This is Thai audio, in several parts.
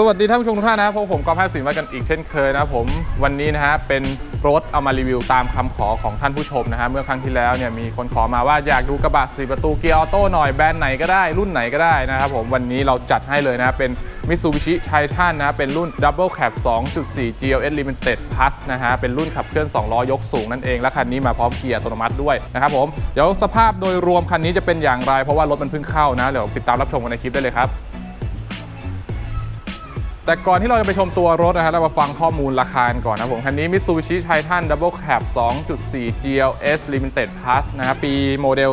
สวัสดีท่านผู้ชมทุกท่านนะครับพบผมกอล์ฟห้าสินมากันอีกเช่นเคยนะครับผมวันนี้นะฮะเป็นรถเอามารีวิวตามคำขอของท่านผู้ชมนะฮะเมื่อครั้งที่แล้วเนี่ยมีคนขอมาว่าอยากดูกระบะ4ประตูเกียร์ออโต้หน่อยแบรนด์ไหนก็ได้รุ่นไหนก็ได้นะครับผมวันนี้เราจัดให้เลยนะเป็น Mitsubishi Titan นะเป็นรุ่น Double Cab 2.4 GLS Limited Plus นะฮะเป็นรุ่นขับเคลื่อน 2 ล้อยกสูงนั่นเอง และคันนี้มาพร้อมเกียร์อัตโนมัติด้วยนะครับผมเดี๋ยวสภาพโดยรวมคันนี้จะเป็นอย่างไรเพราะว่ารถมันเพิ่งเข้านะเดี๋ยวติดตามรับชมกันในคลิปได้เลยครับ แต่ก่อนที่เราจะไปชมตัวรถนะฮะเรามาฟังข้อมูลราคากันก่อนนะผมคันนี้ Mitsubishi Titan Double Cab 2.4 GLS Limited Plus นะครับปีโมเดล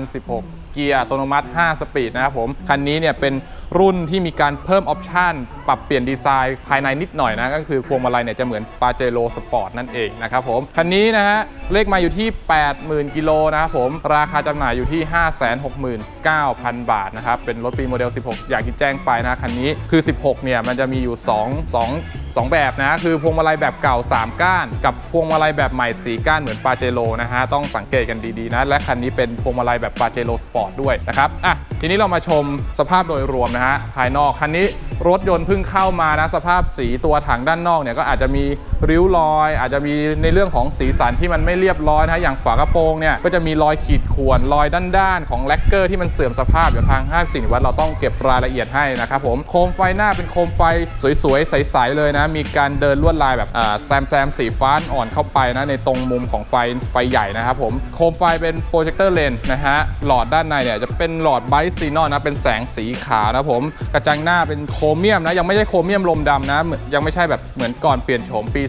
2016 เกียร์อัตโนมัติ 5 สปีดนะครับผม คันนี้เนี่ยเป็นรุ่นที่มีการเพิ่มออปชันปรับเปลี่ยนดีไซน์ภายในนิดหน่อยนะ ก็คือพวงมาลัยเนี่ยจะเหมือนปาเจโ o สปอร์ตนั่นเองนะครับผม คันนี้นะฮะเลขมาอยู่ที่ 80,000 กิโลนะครับผม ราคาจำหน่ายอยู่ที่ 569,000 บาทนะครับ เป็นรถปีโมเดล 16 อย่างที่แจ้งไปนะคันนี้คือ 16 เนี่ยมันจะมีอยู่ 2 2 2 แบบนะ คือพวงมาลัยแบบเก่า 3 ก้าน กับพวงมาลัยแบบใหม่สีก้านเหมือนปาเจโรนะฮะ ต้องสังเกตกันดีๆนะ และคันนี้เป็นพวงมาลัยแบบปาเจโรสปอร์ตด้วยนะครับ อะ ทีนี้เรามาชมสภาพโดยรวมนะฮะ ภายนอกคันนี้รถยนต์เพิ่งเข้ามานะสภาพสีตัวถังด้านนอกเนี่ยก็อาจจะมีริ้วรอย อาจจะมีในเรื่องของสีสันที่มันไม่เรียบร้อยนะอย่างฝากระโปรงเนี่ยก็จะมีรอยขีดข่วนรอยด้านๆของแลกเกอร์ที่มันเสื่อมสภาพอยู่ทางห้างสิ่งวัดเราต้องเก็บรายละเอียดให้นะครับผมโคมไฟหน้าเป็นโคมไฟสวยๆใสๆเลยนะ มีการเดินลวดลายแบบแซมแซมสีฟ้าอ่อนเข้าไปนะในตรงมุมของไฟไฟใหญ่นะครับผมโคมไฟเป็นโปรเจคเตอร์เลนนะฮะหลอดด้านในเนี่ยจะเป็นหลอดไบต์ซีนอนนะเป็นแสงสีขาวนะผมกระจังหน้าเป็นโคเมียมนะยังไม่ใช่โครเมียมลมดำนะยังไม่ใช่แบบเหมือนก่อนเปลี่ยนโฉมปี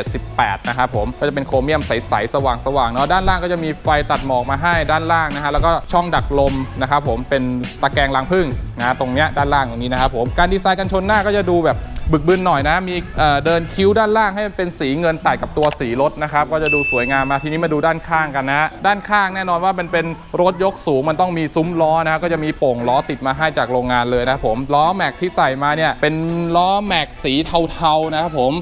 2017-18 นะครับผมก็จะเป็นโครเมียมใสๆสว่างๆเนาะด้านล่างก็จะมีไฟตัดหมอกมาให้ด้านล่างนะฮะแล้วก็ช่องดักลมนะครับผมเป็นตะแกรงรางผึ้งนะตรงเนี้ยด้านล่างตรงนี้นะครับผมการดีไซน์กันชนหน้าก็จะดูแบบ บึกบึนหน่อยนะ มีเดินคิ้วด้านล่างให้มันเป็นสีเงินตัดกับตัวสีรถนะครับ ก็จะดูสวยงามมาทีนี้มาดูด้านข้างกันนะ ด้านข้างแน่นอนว่ามันเป็นรถยกสูงมันต้องมีซุ้มล้อนะก็จะมีโป่งล้อติดมาให้จากโรงงานเลยนะผมล้อแม็กที่ใส่มาเนี่ยเป็นล้อแม็กสีเทาๆนะครับผม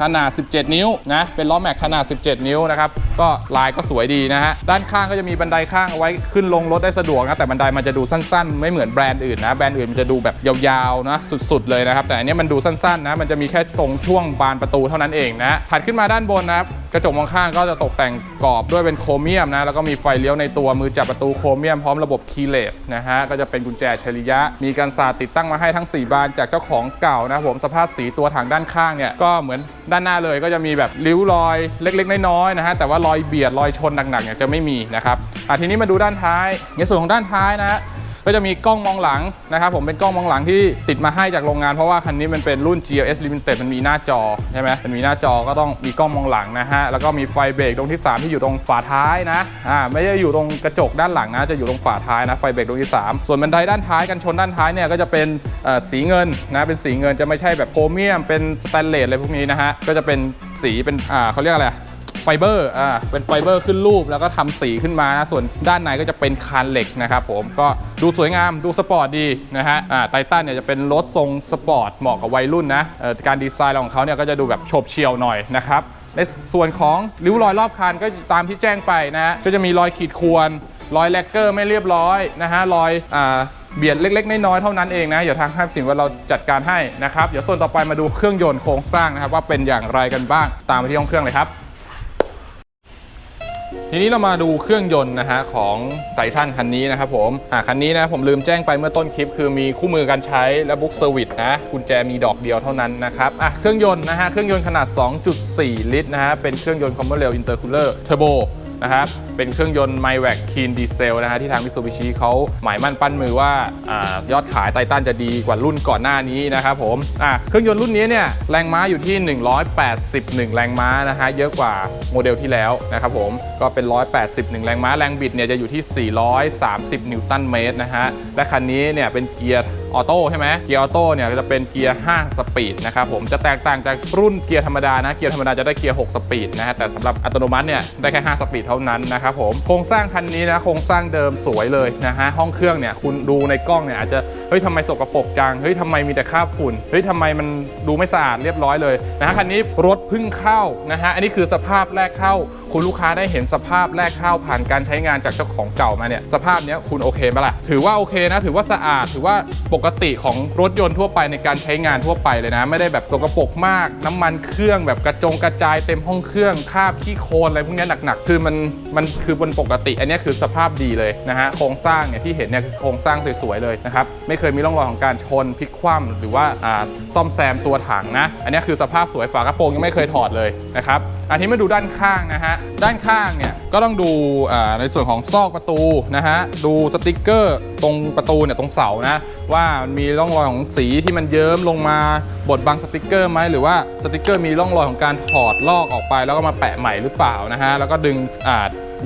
ขนาด 17 นิ้วนะเป็นล้อแม็กขนาด 17 นิ้วนะครับก็ลายก็สวยดีนะฮะด้านข้างก็จะมีบันไดข้างเอาไว้ขึ้นลงรถได้สะดวกนะแต่บันไดมันจะดูสั้นๆ ไม่เหมือนแบรนด์อื่นนะแบรนด์อื่นมันจะดูแบบยาวๆนะสุดๆเลยนะครับแต่อันนี้มันดูสั้นๆนะมันจะมีแค่ตรงช่วงบานประตูเท่านั้นเองนะถัดขึ้นมาด้านบนนะครับกระจกมองข้างก็จะตกแต่งกรอบด้วยเป็นโครเมียมนะแล้วก็มีไฟเลี้ยวในตัวมือจับประตูโครเมียมพร้อมระบบคีย์เลสนะฮะก็จะเป็นกุญแจอัจฉริยะ มีการสาดติดตั้งมาให้ทั้ง 4 บานจากเจ้าของเก่านะผมสภาพสีตัวถังด้านข้างเนี่ยก็เหมือนด้านหน้าเลยก็จะมีแบบริ้วรอยเล็ก ๆ น้อยๆนะฮะแต่ว่ารอยเบียดรอยชนหนักๆเนี่ยจะไม่มีนะครับอะทีนี้มาดูด้านท้ายในส่วนของด้านท้ายนะฮะ ก็จะมีกล้องมองหลังนะครับผมเป็นกล้องมองหลังที่ติดมาให้จากโรงงานเพราะว่าคันนี้มันเป็นรุ่น GLS Limited มันมีหน้าจอใช่ไหมมันมีหน้าจอก็ต้องมีกล้องมองหลังนะฮะแล้วก็มีไฟเบรกตรงที่ 3 ที่อยู่ตรงฝาท้ายนะอ่าไม่ได้อยู่ตรงกระจกด้านหลังนะจะอยู่ตรงฝาท้ายนะไฟเบรกตรงที่ 3 ส่วนบันไดด้านท้ายกันชนด้านท้ายเนี่ยก็จะเป็นสีเงินนะเป็นสีเงินจะไม่ใช่แบบโครเมียมเป็นสแตนเลสอะไรพวกนี้นะฮะก็จะเป็นสีเป็นอ่าเขาเรียกอะไร ไฟเบอร์อ่าเป็นไฟเบอร์ขึ้นรูปแล้วก็ทำสีขึ้นมานะส่วนด้านในก็จะเป็นคานเหล็กนะครับผมก็ดูสวยงามดูสปอร์ตดีนะฮะอ่าไททันเนี่ยจะเป็นรถทรงสปอร์ตเหมาะกับวัยรุ่นนะเอ่อการดีไซน์ของเขาเนี่ยก็จะดูแบบโฉบเฉี่ยวหน่อยนะครับในส่วนของริ้วรอยรอบคันก็ตามที่แจ้งไปนะฮะก็จะมีรอยขีดข่วนรอยแลกเกอร์ไม่เรียบร้อยนะฮะรอยอ่าเบียดเล็กๆ น้อยๆเท่านั้นเองนะ เดี๋ยวทางห้างสินว่าเราจัดการให้นะครับ เดี๋ยวส่วนต่อไปมาดูเครื่องยนต์โครงสร้างนะครับ ว่าเป็นอย่างไรกันบ้างตามไปที่ห้องเครื่องเลยครับ ทีนี้เรามาดูเครื่องยนต์นะฮะของไททันคันนี้นะครับผมอ่าคันนี้นะผมลืมแจ้งไปเมื่อต้นคลิป คือมีคู่มือการใช้และบุ๊กเซอร์วิสนะกุญแจมีดอกเดียวเท่านั้นนะครับอะเครื่องยนต์นะฮะเครื่องยนต์ขนาด 2.4 ลิตรนะฮะเป็นเครื่องยนต์คอมเบอร์เรลอินเตอร์คูลเลอร์เทอร์โบ นะครับ เป็นเครื่องยนต์ m y w a c Clean Diesel นะฮะที่ทางมิ t ซูบิชิเขาหมายมั่นปั้นมือว่าอยอดขายไททันจะดีกว่ารุ่นก่อนหน้านี้นะครับผมเครื่องยนต์รุ่นนี้เนี่ยแรงม้าอยู่ที่ 181 แรงม้านะฮะเยอะกว่าโมเดลที่แล้วนะครับผมก็เป็น 181 แรงม้าแรงบิดเนี่ยจะอยู่ที่ 430 นิวตันเมตรนะฮะและคันนี้เนี่ยเป็นเกียร์ออโต้ใช่ไหมเกียร์ออโต้เนี่ยจะเป็นเกียร์ 5 สปีดนะครับผมจะแตกต่างจากรุ่นเกียร์ธรรมดานะเกียร์ธรรมดาจะได้เกียร์ 6 สปีดนะฮะแต่สำหรับอัตโนมัติเนี่ยได้แค่ 5 สปีดเท่านั้นนะครับผมโครงสร้างคันนี้นะโครงสร้างเดิมสวยเลยนะฮะห้องเครื่องเนี่ยคุณดูในกล้องเนี่ยอาจจะเฮ้ยทำไมสกปรกจังเฮ้ยทำไมมีแต่คราบฝุ่นเฮ้ยทำไมมันดูไม่สะอาดเรียบร้อยเลยนะฮะคันนี้รถเพิ่งเข้านะฮะอันนี้คือสภาพแรกเข้า คุณลูกค้าได้เห็นสภาพแรกเข้าผ่านการใช้งานจากเจ้าของเก่ามาเนี่ยสภาพเนี้ยคุณโอเคไหมล่ะถือว่าโอเคนะ ถือว่าสะอาดถือว่าปกติของรถยนต์ทั่วไปในการใช้งานทั่วไปเลยนะ ไม่ได้แบบสกปรกมาก น้ำมันเครื่องแบบกระจงกระจายเต็มห้องเครื่องคาบขี้โคลนอะไรพวกนี้หนักๆ คือมันมันคือบนปกติ อันนี้คือสภาพดีเลยนะฮะโครงสร้างเนี่ยที่เห็นเนี่ยคือโครงสร้างสวยๆเลยนะครับไม่เคยมีร่องรอยของการชนพลิกคว่ำหรือว่าอ่าซ่อมแซมตัวถังนะ อันนี้คือสภาพสวยฝากระโปรงยังไม่เคยถอดเลยนะครับอันนี้มาดูด้านข้างนะฮะด้านข้างเนี่ยก็ต้องดูในส่วนของซอกประตูนะฮะดูสติกเกอร์ตรงประตูเนี่ยตรงเสานะว่ามีร่องรอยของสีที่มันเยิ้มลงมาบดบังสติกเกอร์ไหมหรือว่าสติกเกอร์มีร่องรอยของการถอดลอกออกไป แล้วก็มาแปะใหม่หรือเปล่านะฮะแล้วก็ดึง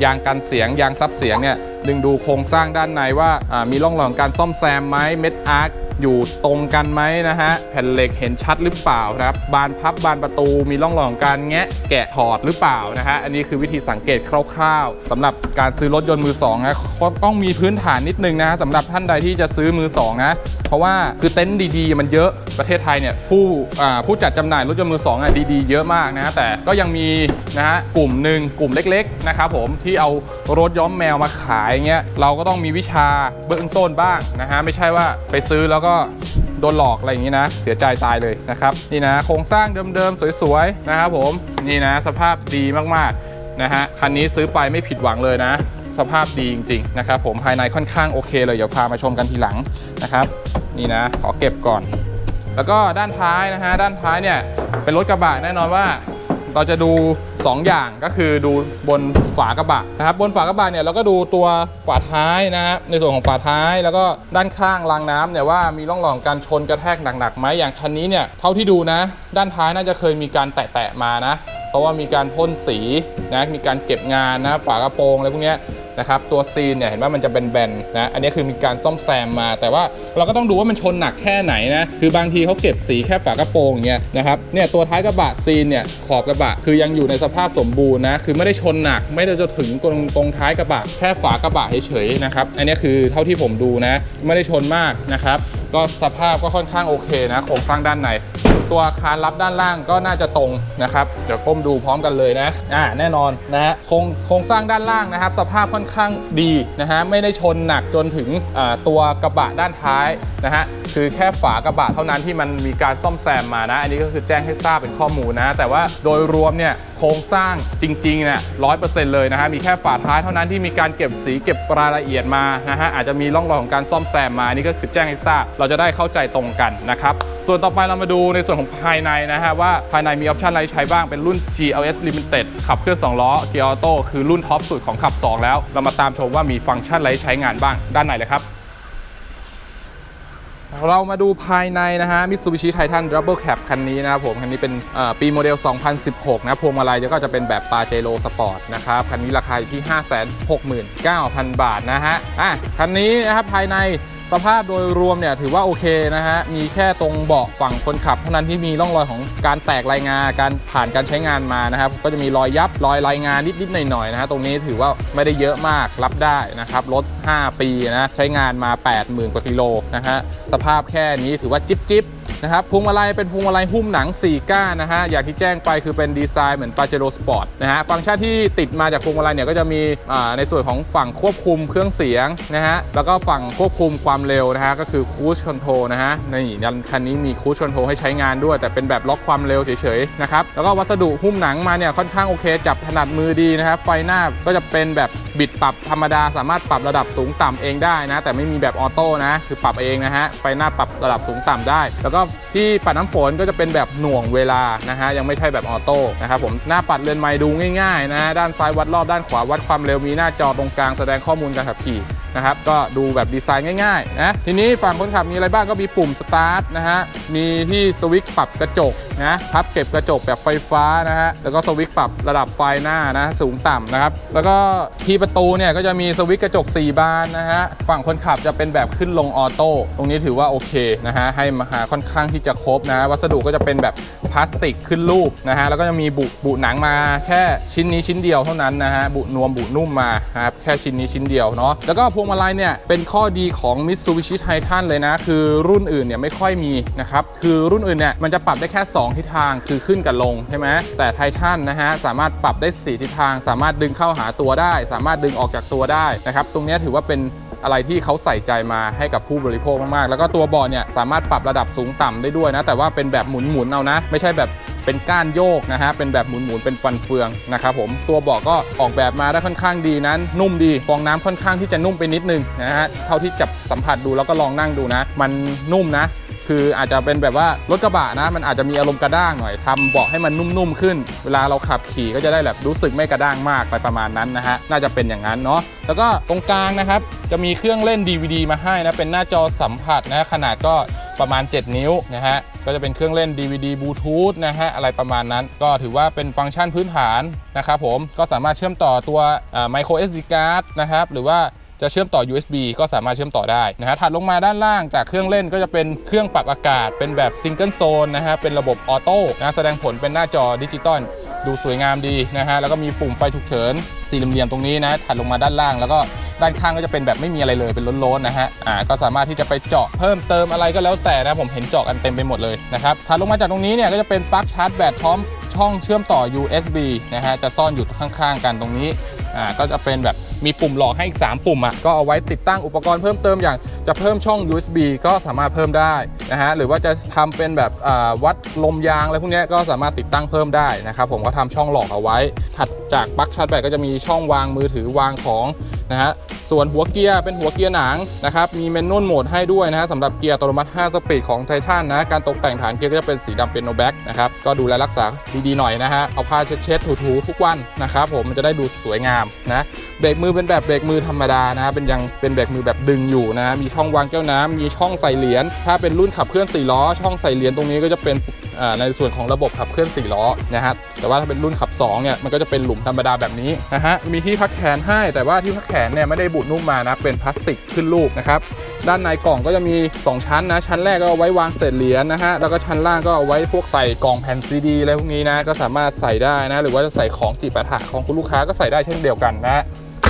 ยางกันเสียงยางซับเสียงเนี่ยดึงดูโครงสร้างด้านในว่ามีร่องรอยของการซ่อมแซมไหมเม็ดอาร์ อยู่ตรงกันไหมนะฮะ แผ่นเหล็กเห็นชัดหรือเปล่าครับ บานพับบานประตูมีร่องรอยของการแงะแกะถอดหรือเปล่านะฮะ อันนี้คือวิธีสังเกตคร่าวๆสำหรับการซื้อรถยนต์มือสองนะต้องมีพื้นฐานนิดนึงนะสำหรับท่านใดที่จะซื้อมือสองนะเพราะว่าคือเต็นท์ดีๆ มันเยอะประเทศไทยเนี่ยผู้ผู้จัดจำหน่ายรถยนต์มือสองอะดีๆ เยอะมากนะแต่ก็ยังมีนะฮะกลุ่มหนึ่งกลุ่มเล็กๆนะครับผมที่เอารถย้อมแมวมาขายเงี้ยเราก็ต้องมีวิชาเบื้องต้นบ้างนะฮะไม่ใช่ว่าไปซื้อแล้วก็โดนหลอกอะไรอย่างนี้นะ เสียใจตายเลยนะครับ นี่นะโครงสร้างเดิมๆ สวยๆ นะครับผมนี่นะสภาพดีมากๆนะฮะคันนี้ซื้อไปไม่ผิดหวังเลยนะ สภาพดีจริงๆนะครับผมภายในค่อนข้างโอเคเลยเดี๋ยวพามาชมกันทีหลังนะครับ นี่นะขอเก็บก่อน แล้วก็ด้านท้ายนะฮะด้านท้ายเนี่ยเป็นรถกระบะแน่นอนว่าเราจะดู 2อย่างก็คือดูบนฝากระบะนะครับบนฝากระบะเนี่ยเราก็ดูตัวฝาท้ายนะฮะในส่วนของฝาท้ายแล้วก็ด้านข้างรางน้ำเนี่ยว่ามีร่องรอยของการชนกระแทกหนักๆไหมอย่างคันนี้เนี่ยเท่าที่ดูนะ ด้านท้ายน่าจะเคยมีการแตะๆมานะ เพราะว่ามีการพ่นสีนะมีการเก็บงานนะฝากระโปรงอะไรพวกนี้ นะครับตัวซีนเนี่ยเห็นว่ามันจะเป็นแบนๆนะอันนี้คือมีการซ่อมแซมมา แต่ว่าเราก็ต้องดูว่ามันชนหนักแค่ไหนนะคือบางทีเขาเก็บสีแค่ฝากระโปรงอย่างเงี้ยนะครับเนี่ยตัวท้ายกระบะซีนเนี่ยขอบกระบะคือยังอยู่ในสภาพสมบูรณ์นะคือไม่ได้ชนหนักไม่ได้จะถึงตรงตรงท้ายกระบะแค่ฝากระบะเฉยๆนะครับอันนี้คือเท่าที่ผมดูนะ ไม่ได้ชนมากนะครับก็สภาพก็ค่อนข้างโอเคนะโครงสร้างด้านใน ตัวคานรับด้านล่างก็น่าจะตรงนะครับ เดี๋ยวก้มดูพร้อมกันเลยนะอ่าแน่นอนนะโครงโครงสร้างด้านล่างนะครับ สภาพค่อนข้างดีนะฮะไม่ได้ชนหนักจนถึงตัวกระบะด้านท้ายนะฮะคือแค่ฝากระบะเท่านั้นที่มันมีการซ่อมแซมมานะ อันนี้ก็คือแจ้งให้ทราบเป็นข้อมูลนะ แต่ว่าโดยรวมเนี่ยโครงสร้างจริงๆเนี่ยร้อยเปอร์เซ็นต์เลยนะฮะมีแค่ฝาท้ายเท่านั้นที่มีการเก็บสีเก็บรายละเอียดมานะฮะอาจจะมีร่องรอยของการซ่อมแซมมานี่ก็คือแจ้งให้ทราบ เราจะได้เข้าใจตรงกันนะครับ ส่วนต่อไปเรามาดูในส่วนของภายในนะฮะว่าภายในมีออปชันอะไรใช้บ้างเป็นรุ่น GLS Limited ขับเคลื่อน2 ล้อเกียร์ออโต้คือรุ่นท็อปสุดของขับ 2 แล้ว เรามาตามชมว่ามีฟังก์ชันอะไรใช้งานบ้างด้านในเลยครับเรามาดูภายในนะฮะ Mitsubishi Titan Double Cab คันนี้นะครับผม คันนี้เป็นปีโมเดล 2016 นะพวงมาลัยก็จะเป็นแบบปาเจโ o สปอร์ตนะครับ คันนี้ราคาอยู่ที่ 569,000 บาทนะฮะ อะ คันนี้นะครับภายใน สภาพโดยรวมเนี่ยถือว่าโอเคนะฮะ มีแค่ตรงเบาะฝั่งคนขับ เท่านั้นที่มีร่องรอยของการแตกรายงาน การผ่านการใช้งานมานะครับ ก็จะมีรอยยับรอยรายงานนิดๆหน่อยๆนะฮะ ตรงนี้ถือว่าไม่ได้เยอะมากรับได้นะครับ รถ 5 ปีนะ ใช้งานมา 80,000 กว่ากิโลนะฮะ สภาพแค่นี้ถือว่าจิ๊บจิ๊บ นะครับพวงมาลัยเป็นพวงมาลัยหุ้มหนัง 4 ก้านนะฮะอย่างที่แจ้งไปคือเป็นดีไซน์เหมือน Pajero Sport นะฮะฟังก์ชันที่ติดมาจากพวงมาลัยเนี่ยก็จะมีในส่วนของฝั่งควบคุมเครื่องเสียงนะฮะแล้วก็ฝั่งควบคุมความเร็วนะฮะก็คือ Cruise Control นะฮะนี่ยันคันนี้มี Cruise Control ให้ใช้งานด้วย แต่เป็นแบบล็อกความเร็วเฉยๆนะครับแล้วก็วัสดุหุ้มหนังมาเนี่ยค่อนข้างโอเค จับถนัดมือดีนะครับไฟหน้าก็จะเป็นแบบบิดปรับธรรมดาสามารถปรับระดับสูงต่ำเองได้นะแต่ไม่มีแบบออโต้นะคือปรับเองนะฮะไฟหน้าปรับระดับสูงต่ำได้ แล้วก็ที่ปัดน้ำฝนก็จะเป็นแบบหน่วงเวลานะฮะยังไม่ใช่แบบออโต้นะครับผมหน้าปัดเรือนไม้ดูง่ายๆนะด้านซ้ายวัดรอบด้านขวาวัดความเร็วมีหน้าจอตรงกลางแสดงข้อมูลการขับขี่นะครับก็ดูแบบดีไซน์ง่ายๆนะทีนี้ฝั่งคนขับมีอะไรบ้างก็มีปุ่มสตาร์ทนะฮะมีที่สวิตช์ปรับกระจก นะพับเก็บกระจกแบบไฟฟ้านะฮะแล้วก็สวิตช์ปรับระดับไฟหน้านะสูงต่ำนะครับแล้วก็ที่ประตูเนี่ยก็จะมีสวิตช์กระจก 4 บานนะฮะฝั่งคนขับจะเป็นแบบขึ้นลงออโต้ตรงนี้ถือว่าโอเคนะฮะให้มาหาค่อนข้างที่จะครบนะวัสดุก็จะเป็นแบบพลาสติกขึ้นรูปนะฮะแล้วก็จะมีบุบุหนังมาแค่ชิ้นนี้ชิ้นเดียวเท่านั้นนะฮะบุนวมบุนุ่มมาครับแค่ชิ้นนี้ชิ้นเดียวเนาะแล้วก็พวงวงมาลัยเนี่ยเป็นข้อดีของ Mitsubishi Titan เลยนะ คือรุ่นอื่นเนี่ยไม่ค่อยมีนะครับคือรุ่นอื่นเนี่ยมันจะปรับได้แค่ 2ทิศทางคือขึ้นกับลงใช่ไหมแต่ Titan นะฮะสามารถปรับได้ 4 ทิศทาง สามารถดึงเข้าหาตัวได้ สามารถดึงออกจากตัวได้นะครับตรงนี้ถือว่าเป็นอะไรที่เขาใส่ใจมาให้กับผู้บริโภคมาก ๆ แล้วก็ตัวเบาะเนี่ยสามารถปรับระดับสูงต่ำได้ด้วยนะ แต่ว่าเป็นแบบหมุน ๆ เอานะ ไม่ใช่แบบเป็นก้านโยกนะฮะ เป็นแบบหมุน ๆ เป็นฟันเฟืองนะครับผม ตัวเบาะก็ออกแบบมาได้ค่อนข้างดีนั้น นุ่มดี ฟองน้ำค่อนข้างที่จะนุ่มไปนิดนึงนะฮะ เท่าที่จับสัมผัสดูแล้วก็ลองนั่งดูนะ มันนุ่มนะ คืออาจจะเป็นแบบว่ารถกระบะนะ มันอาจจะมีอารมณ์กระด้างหน่อยทำเบาะให้มันนุ่มๆขึ้น เวลาเราขับขี่ก็จะได้แบบรู้สึกไม่กระด้างมากไปประมาณนั้นนะฮะน่าจะเป็นอย่างนั้นเนาะแล้วก็ตรงกลางนะครับจะมีเครื่องเล่น DVD มาให้นะเป็นหน้าจอสัมผัสนะขนาดก็ประมาณ 7 นิ้วนะฮะก็จะเป็นเครื่องเล่น DVD Bluetooth นะฮะอะไรประมาณนั้น ก็ถือว่าเป็นฟังก์ชันพื้นฐานนะครับผมก็สามารถเชื่อมต่อตัวอ่า micro SD card นะครับหรือว่า จะเชื่อมต่อ USB ก็สามารถเชื่อมต่อได้นะฮะถัดลงมาด้านล่างจากเครื่องเล่นก็จะเป็นเครื่องปรับอากาศ เป็นแบบซิงเกิลโซนนะฮะเป็นระบบออโต้นะแสดงผลเป็นหน้าจอดิจิตอลดูสวยงามดีนะฮะแล้วก็มีปุ่มไฟฉุกเฉินสี่เหลี่ยมตรงนี้นะถัดลงมาด้านล่างแล้วก็ด้านข้างก็จะเป็นแบบไม่มีอะไรเลยเป็นล้นๆนะฮะ อ่า ก็สามารถที่จะไปเจาะเพิ่มเติมอะไรก็แล้วแต่นะผมเห็นเจาะกันเต็มไปหมดเลยนะครับถัดลงมาจากตรงนี้เนี่ยก็จะเป็นปลั๊กชาร์จแบตพร้อม ช่องเชื่อมต่อ USB นะฮะจะซ่อนอยู่ข้างๆ กันตรงนี้อ่าก็จะเป็นแบบมีปุ่มหลอกให้อีก 3 ปุ่มอะก็เอาไว้ติดตั้งอุปกรณ์เพิ่มเติมอย่างจะเพิ่มช่อง USB ก็สามารถเพิ่มได้นะฮะหรือว่าจะทำเป็นแบบอ่าวัดลมยางอะไรพวกนี้ก็สามารถติดตั้งเพิ่มได้นะครับผมก็ทำช่องหลอกเอาไว้ ถัดจากปลั๊กชาร์จแบตก็จะมีช่องวางมือถือวางของนะฮะ ส่วนหัวเกียร์เป็นหัวเกียร์หนังนะครับ มีเมนนวลโหมดให้ด้วยนะฮะสำหรับเกียร์อัตโนมัติ 5 สปีดของไททันนะ การตกแต่งฐานเกียร์ก็จะเป็นสีดำเป็นโนแบ็กนะครับ ก็ดูแลรักษาดีๆหน่อยนะฮะ เอาผ้าเช็ดๆถูๆทุกวันนะครับผม มันจะได้ดูสวยงามนะ เบรกมือเป็นแบบเบรกมือธรรมดานะฮะเป็นยังเป็นเบรกมือแบบดึงอยู่นะ มีช่องวางแก้วน้ำมีช่องใส่เหรียญ ถ้าเป็นรุ่นขับเคลื่อน4ล้อ ช่องใส่เหรียญตรงนี้ก็จะเป็นในส่วนของระบบขับเคลื่อน4ล้อนะฮะ แต่ว่าถ้าเป็นรุ่นขับ2เนี่ยมันก็จะเป็นหลุมธรรมดาแบบนี้นะฮะมีที่พักแขนให้แต่ว่าที่พักแขนเนี่ยไม่ได้บุนุ่มมานะเป็นพลาสติกขึ้นรูปนะครับด้านในกล่องก็จะมี 2 ชั้นนะ ชั้นแรกก็เอาไว้วางเศษเหรียญนะฮะแล้วก็ชั้นล่างก็เอาไว้พวกใส่กล่องแผ่นซีดีอะไรพวกนี้นะก็สามารถใส่ได้นะหรือว่าจะใส่ของจิปาถะของคุณลูกค้าก็ใส่ได้เช่นเดียวกันนะ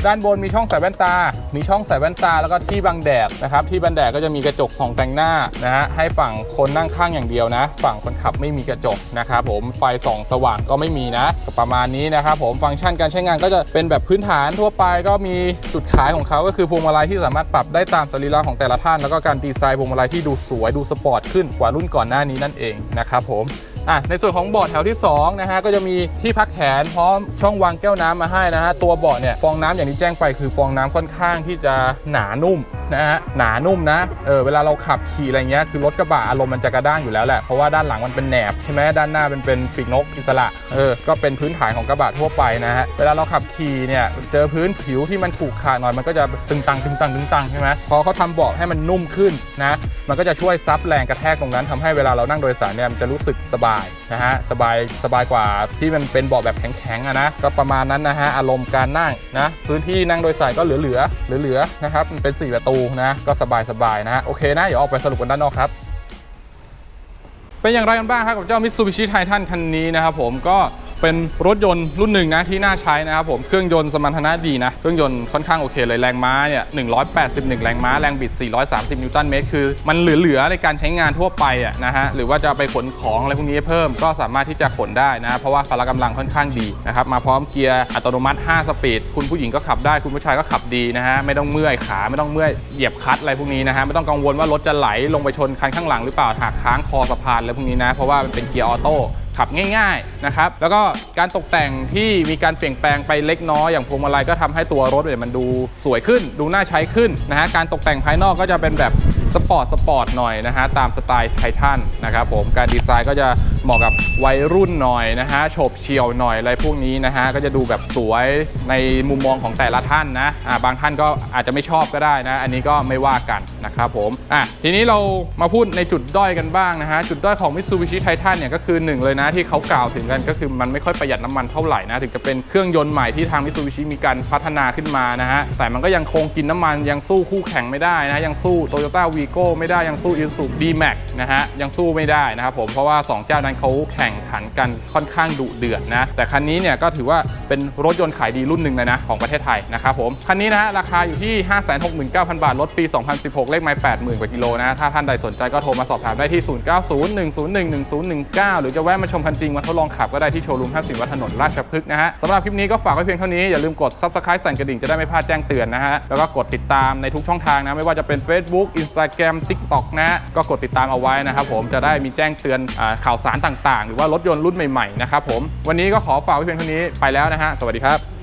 ด้านบนมีช่องใส่แว่นตา มีช่องใส่แว่นตาแล้วก็ที่บังแดดนะครับที่บังแดดก็จะมีกระจกส่องแต่งหน้านะฮะให้ฝั่งคนนั่งข้างอย่างเดียวนะ ฝั่งคนขับไม่มีกระจกนะครับผมไฟส่องสว่างก็ไม่มีนะก็ประมาณนี้นะครับผมฟังก์ชันการใช้งานก็จะเป็นแบบพื้นฐานทั่วไปก็มีจุดขายของเขาก็คือพวงมาลัยที่สามารถปรับได้ตามสรีระของแต่ละท่าน แล้วก็การดีไซน์พวงมาลัยที่ดูสวยดูสปอร์ตขึ้นกว่ารุ่นก่อนหน้านี้นั่นเองนะครับผม อะในส่วนของเบาะแถวที่2นะฮะก็จะมีที่พักแขนพร้อมช่องวางแก้วน้ำมาให้นะฮะตัวเบาะเนี่ยฟองน้ำอย่างที่แจ้งไปคือฟองน้ำค่อนข้างที่จะหนานุ่ม นะฮะหนานุ่มนะเออเวลาเราขับขี่อะไรเงี้ยคือรถกระบะอารมณ์มันจะกระด้างอยู่แล้วแหละเพราะว่าด้านหลังมันเป็นแหนบใช่ไหมด้านหน้าเป็นเป็นปีกนกอิสระเออก็เป็นพื้นฐานของกระบะทั่วไปนะฮะเวลาเราขับขี่เนี่ยเจอพื้นผิวที่มันขรุขระหน่อยมันก็จะตึงตังตึงตังตึงตังใช่ไหมพอเขาทำเบาะให้มันนุ่มขึ้นนะมันก็จะช่วยซับแรงกระแทกตรงนั้นทำให้เวลาเรานั่งโดยสารเนี่ยมันจะรู้สึกสบายนะฮะสบายสบายกว่าที่มันเป็นเบาะแบบแข็งๆอะนะก็ประมาณนั้นนะฮะอารมณ์การนั่งนะพื้นที่นั่งโดยสารก็เหลือๆเหลือๆนะครับมันเป็น4ประตูนะก็สบายๆนะฮะโอเคนะ เดี๋ยวออกไปสรุปกันด้านนอกครับ เป็นอย่างไรกันบ้างครับกับเจ้า Mitsubishi Titan คันนี้นะครับผมก็ เป็นรถยนต์รุ่นหนึ่งนะที่น่าใช้นะครับผมเครื่องยนต์สมรรถนะดีนะเครื่องยนต์ค่อนข้างโอเคเลยแรงม้าเนี่ย181 แรงม้าแรงบิด 430 นิวตันเมตรคือ มันเหลือๆในการใช้งานทั่วไปอะนะฮะหรือว่าจะไปขนของอะไรพวกนี้เพิ่มก็สามารถที่จะขนได้นะเพราะว่าพละกำลังค่อนข้างดีนะครับมาพร้อมเกียร์อัตโนมัติ 5 สปีด คุณผู้หญิงก็ขับได้คุณผู้ชายก็ขับดีนะฮะไม่ต้องเมื่อยขาไม่ต้องเมื่อยเหยียบคัตอะไรพวกนี้นะฮะไม่ต้องกังวลว่ารถจะไหลลงไปชนคันข้างหลังหรือเปล่าหักค้างคอสะพานอะไรพวกนี้นะเพราะว่ามันเป็นเกียร์ออโต้ ขับง่ายๆนะครับแล้วก็การตกแต่งที่มีการเปลี่ยนแปลงไปเล็กน้อยอย่างพวงมาลัยก็ทำให้ตัวรถเนี่ยมันดูสวยขึ้น ดูน่าใช้ขึ้นนะฮะการตกแต่งภายนอกก็จะเป็นแบบสปอร์ตสปอร์ตหน่อยนะฮะตามสไตล์ไททันนะครับผมการดีไซน์ก็จะเหมาะกับวัยรุ่นหน่อยนะฮะโฉบเฉี่ยวหน่อยอะไรพวกนี้นะฮะก็จะดูแบบสวยในมุมมองของแต่ละท่านนะอ่าบางท่านก็อาจจะไม่ชอบก็ได้นะ อันนี้ก็ไม่ว่ากันนะครับผมอะทีนี้เรามาพูดในจุดด้อยกันบ้างนะฮะจุดด้อยของ Mitsubishi Titan เนี่ยก็คือหนึ่งเลยนะที่เขากล่าวถึงกันก็คือมันไม่ค่อยประหยัดน้ำมันเท่าไหร่นะถึงจะเป็นเครื่องยนต์ใหม่ที่ทาง Mitsubishi มีการพัฒนาขึ้นมานะฮะแต่มันก็ยังคงกินน้ำมันยังสู้คู่แข่งไม่ได้นะยังสู้ Toyota Vigo ไม่ได้ยังสู้ Isuzu D-Max นะฮะยังสู้ไม่ได้นะครับผมเพราะว่า 2 เจ้านั้น้นเขาแข่งขันกันค่อนข้างดุเดือดนะ แต่คันนี้เนี่ยก็ถือว่าเป็นรถยนต์ขายดีรุ่นหนึ่งเลยนะ ของประเทศไทยนะครับผม คันนี้นะราคาอยู่ที่ 569,000 บาท รถปี 2016 เลขไมล์80,000 กว่ากิโลนะ ถ้าท่านใดสนใจก็โทรมาสอบถามได้ที่ 0901011019 หรือจะแวะมาชมคันจริงมาทดลองขับก็ได้ที่โชว์รูม50วัดถนนราชพฤกษ์นะฮะสำหรับคลิปนี้ก็ฝากไว้เพียงเท่านี้อย่าลืมกด subscribe สั่นกระดิ่งจะได้ไม่พลาดแจ้งเตือนนะฮะแล้วก็กดติดตามในทุกช่องทางนะไม่ว่าจะเป็น Facebook Instagram TikTok นะก็กดติดตามเอาไว้นะครับผมจะได้มีแจ้งเตือนอข่าวสารต่างๆ หรือว่ารถยนต์รุ่นใหม่ๆนะครับผมวันนี้ก็ขอฝากไว้เพียงเท่านี้ไปแล้วนะฮะสวัสดีครับ